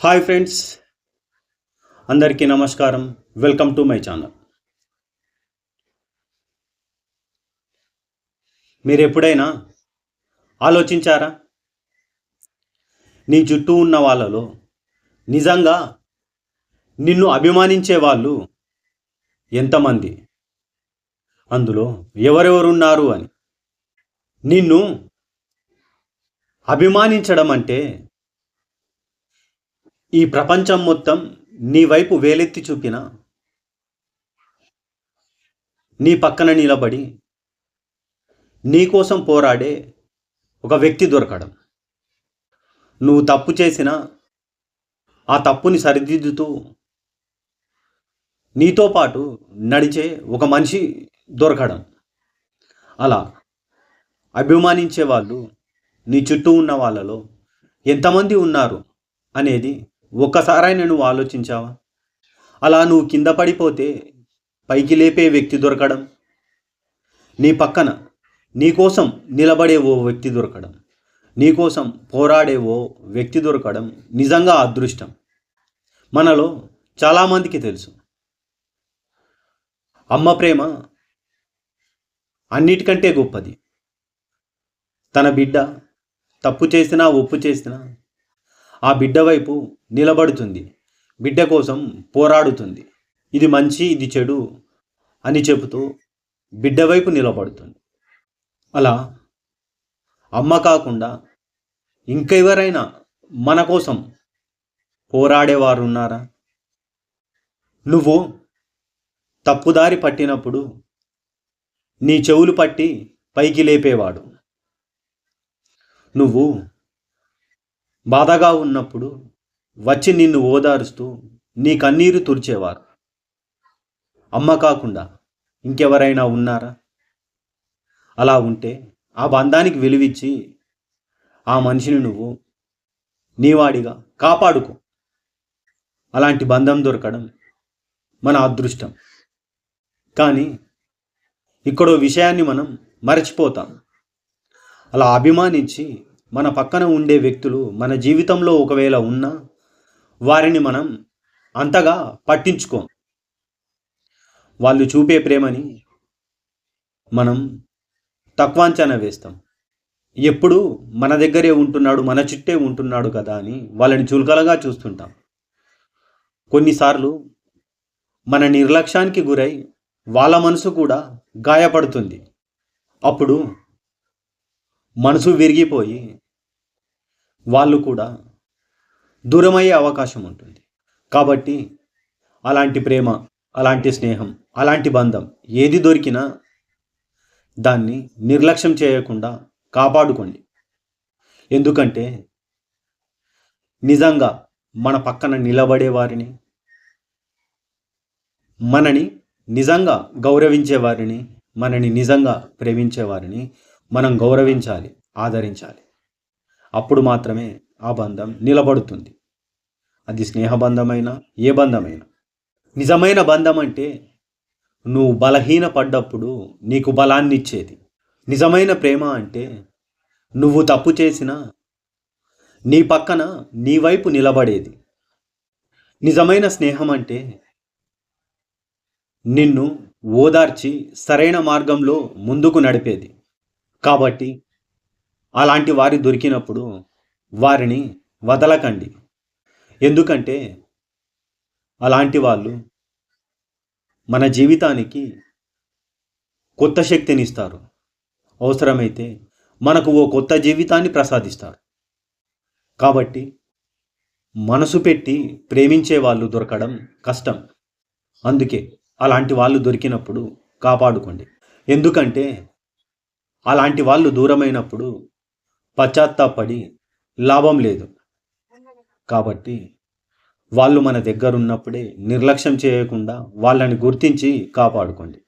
Hi friends అందరికీ నమస్కారం. Welcome to my channel. మీరు ఎప్పుడైనా ఆలోచించారా? నీ చుట్టూ ఉన్న వాళ్ళలో నిజంగా నిన్ను అభిమానించే వాళ్ళు ఎంతమంది? అందులో ఎవరెవరున్నారు అని. నిన్ను అభిమానించడం అంటే ఈ ప్రపంచం మొత్తం నీ వైపు వేలెత్తి చూపిన నీ పక్కన నిలబడి నీ కోసం పోరాడే ఒక వ్యక్తి దొరకడం. నువ్వు తప్పు చేసిన ఆ తప్పుని సరిదిద్దుతూ నీతో పాటు నడిచే ఒక మనిషి దొరకడం. అలా అభిమానించే వాళ్ళు నీ చుట్టూ ఉన్న వాళ్ళలో ఎంతమంది ఉన్నారు అనేది ఒక్కసారైనా నువ్వు ఆలోచించావా? అలా నువ్వు కింద పడిపోతే పైకి లేపే వ్యక్తి దొరకడం నీ పక్కన నీకోసం నిలబడే ఓ వ్యక్తి దొరకడం నీకోసం పోరాడే ఓ వ్యక్తి దొరకడం నిజంగా అదృష్టం. మనలో చాలామందికి తెలుసు. అమ్మ ప్రేమ అన్నిటికంటే గొప్పది. తన బిడ్డ తప్పు చేసినా ఒప్పు చేసినా ఆ బిడ్డ వైపు నిలబడుతుంది. బిడ్డ కోసం పోరాడుతుంది. ఇది మంచి ఇది చెడు అని చెబుతూ బిడ్డ వైపు నిలబడుతుంది. అలా అమ్మ కాకుండా ఇంకెవరైనా మన కోసం పోరాడేవారు ఉన్నారా నువ్వు తప్పుదారి పట్టినప్పుడు నీ చెవులు పట్టి పైకి లేపేవాడు. నువ్వు బాధగా ఉన్నప్పుడు వచ్చి నిన్ను ఓదారుస్తూ నీ కన్నీరు తుడిచేవారు. అమ్మ కాకుండా ఇంకెవరైనా ఉన్నారా? అలా ఉంటే ఆ బంధానికి విలువిచ్చి ఆ మనిషిని నువ్వు నీవాడిగా కాపాడుకో. అలాంటి బంధం దొరకడం మన అదృష్టం. కానీ ఇక్కడో విషయాన్ని మనం మరచిపోతాం. అలా అభిమానించి మన పక్కన ఉండే వ్యక్తులు మన జీవితంలో ఒకవేళ ఉన్నా వారిని మనం అంతగా పట్టించుకోం. వాళ్ళు చూపే ప్రేమని మనం తక్కువ అంచనా వేస్తాం. ఎప్పుడు మన దగ్గరే ఉంటున్నాడు మన చుట్టే ఉంటున్నాడు కదా అని వాళ్ళని చులకలగా చూస్తుంటాం. కొన్నిసార్లు మన నిర్లక్ష్యానికి గురై వాళ్ళ మనసు కూడా గాయపడుతుంది. అప్పుడు మనసు విరిగిపోయి వాళ్ళు కూడా దూరమయ్యే అవకాశం ఉంటుంది. కాబట్టి అలాంటి ప్రేమ అలాంటి స్నేహం అలాంటి బంధం ఏది దొరికినా దాన్ని నిర్లక్ష్యం చేయకుండా కాపాడుకోండి. ఎందుకంటే నిజంగా మన పక్కన నిలబడే వారిని మనని నిజంగా గౌరవించే వారిని మనని నిజంగా ప్రేమించేవారిని మనం గౌరవించాలి ఆదరించాలి. అప్పుడు మాత్రమే ఆ బంధం నిలబడుతుంది. అది స్నేహబంధమైనా ఏ బంధమైనా. నిజమైన బంధం అంటే నువ్వు బలహీన పడ్డప్పుడు నీకు బలాన్ని ఇచ్చేది నిజమైన ప్రేమ అంటే నువ్వు తప్పు చేసినా నీ పక్కన నీ వైపు నిలబడేది. నిజమైన స్నేహం అంటే నిన్ను ఓదార్చి సరైన మార్గంలో ముందుకు నడిపేది. కాబట్టి అలాంటి వారి దొరికినప్పుడు వారిని వదలకండి. ఎందుకంటే అలాంటి వాళ్ళు మన జీవితానికి కొత్త శక్తిని ఇస్తారు అవసరమైతే మనకు ఓ కొత్త జీవితాన్ని ప్రసాదిస్తారు. కాబట్టి మనసు పెట్టి ప్రేమించే వాళ్ళు దొరకడం కష్టం. అందుకే అలాంటి వాళ్ళు దొరికినప్పుడు కాపాడుకోండి. ఎందుకంటే అలాంటి వాళ్ళు దూరమైనప్పుడు పశ్చాత్తాపడి లాభం లేదు. కాబట్టి వాళ్ళు మన దగ్గర ఉన్నప్పుడే నిర్లక్ష్యం చేయకుండా వాళ్ళని గుర్తించి కాపాడుకోండి.